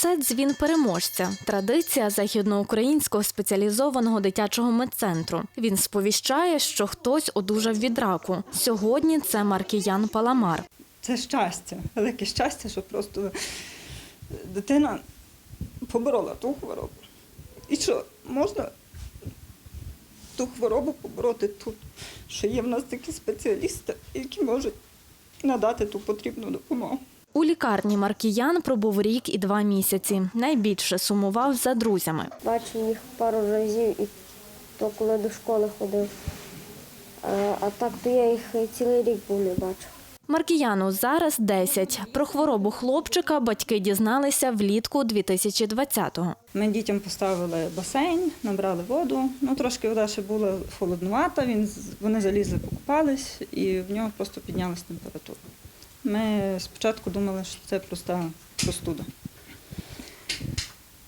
Це дзвін переможця, традиція західноукраїнського спеціалізованого дитячого медцентру. Він сповіщає, що хтось одужав від раку. Сьогодні це Маркіян Паламар. Це щастя, велике щастя, що просто дитина поборола ту хворобу. І що можна ту хворобу побороти тут, що є в нас такі спеціалісти, які можуть надати ту потрібну допомогу. У лікарні Маркіян пробув рік і два місяці. Найбільше сумував за друзями. Бачив їх пару разів, і то коли до школи ходив. А, так то я їх цілий рік був не бачив. Маркіяну зараз 10. Про хворобу хлопчика батьки дізналися влітку 2020-го. Ми дітям поставили басейн, набрали воду. Ну, трошки вода ще була холоднувата, він, вони залізли, покупались, і в нього просто піднялась температура. Ми спочатку думали, що це проста простуда.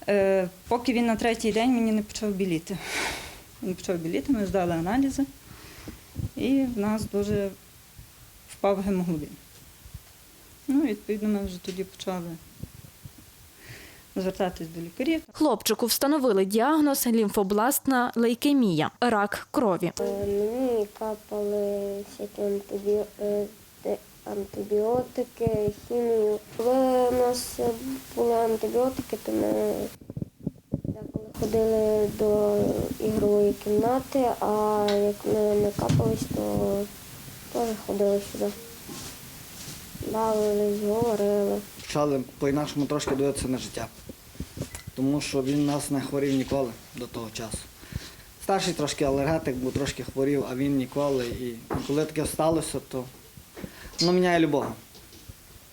Е, поки він на третій день мені не почав біліти. Він почав біліти, ми здали аналізи, і в нас дуже впав гемоглобін. Ну, відповідно, ми вже тоді почали звертатись до лікарів. Хлопчику встановили діагноз лімфобластна лейкемія рак крові. Е, Мені капали те- антибіотики, хімію. Коли у нас були антибіотики, то ми деколи ходили до ігрової кімнати, а як ми не капались, то теж ходили сюди. Бавились, говорили. почали по-інакшому трошки дивитися на життя. Тому що він нас не хворів ніколи до того часу. Старший трошки алергетик, був трошки хворів, а він ніколи. І коли таке сталося, то воно міняє любого.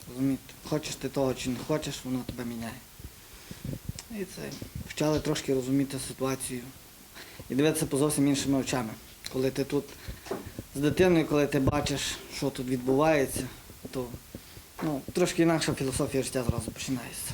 Розумієте? Хочеш ти того чи не хочеш, воно тебе міняє. І це почали трошки розуміти ситуацію і дивитися по зовсім іншими очами. Коли ти тут з дитиною, коли ти бачиш, що тут відбувається, то ну, трошки інакша філософія життя зразу починається.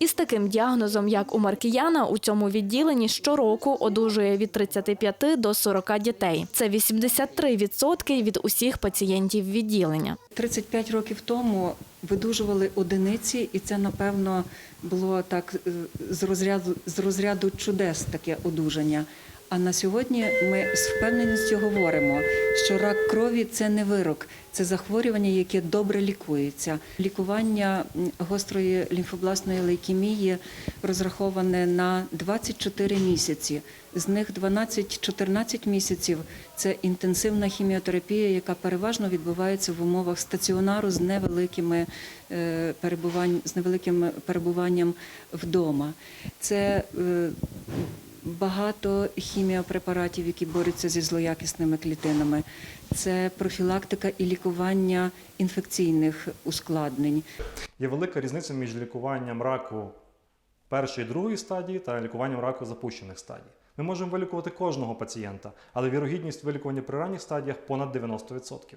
Із таким діагнозом, як у Маркіяна, у цьому відділенні щороку одужує від 35 до 40 дітей. Це 83% від усіх пацієнтів відділення. 35 років тому видужували одиниці, і це, напевно, було так е, з розряду, з розряду чудес таке одужання. А на сьогодні ми з впевненістю говоримо, що рак крові це не вирок, це захворювання, яке добре лікується. Лікування гострої лімфобластної лейкемії розраховане на 24 місяці. З них 12-14 місяців це інтенсивна хіміотерапія, яка переважно відбувається в умовах стаціонару з невеликими е, перебувань, з невеликим перебуванням вдома. Це е, багато хіміопрепаратів, які борються зі злоякісними клітинами. Це профілактика і лікування інфекційних ускладнень. Є велика різниця між лікуванням раку першої і другої стадії та лікуванням раку запущених стадій. Ми можемо вилікувати кожного пацієнта, але вірогідність вилікування при ранніх стадіях понад 90%.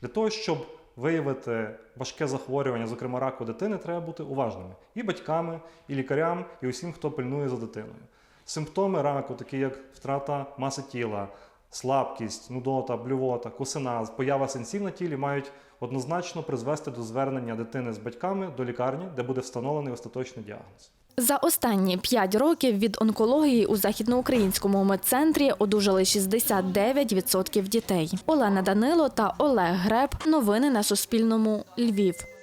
Для того, щоб виявити важке захворювання, зокрема раку дитини, треба бути уважними і батьками, і лікарям, і усім, хто пильнує за дитиною. Симптоми раку, такі як втрата маси тіла, слабкість, нудота, блювота, косина, поява синців на тілі мають однозначно призвести до звернення дитини з батьками до лікарні, де буде встановлений остаточний діагноз. За останні 5 років від онкології у західноукраїнському медцентрі одужали 69% дітей. Олена Данило та Олег Греб. Новини на Суспільному. Львів.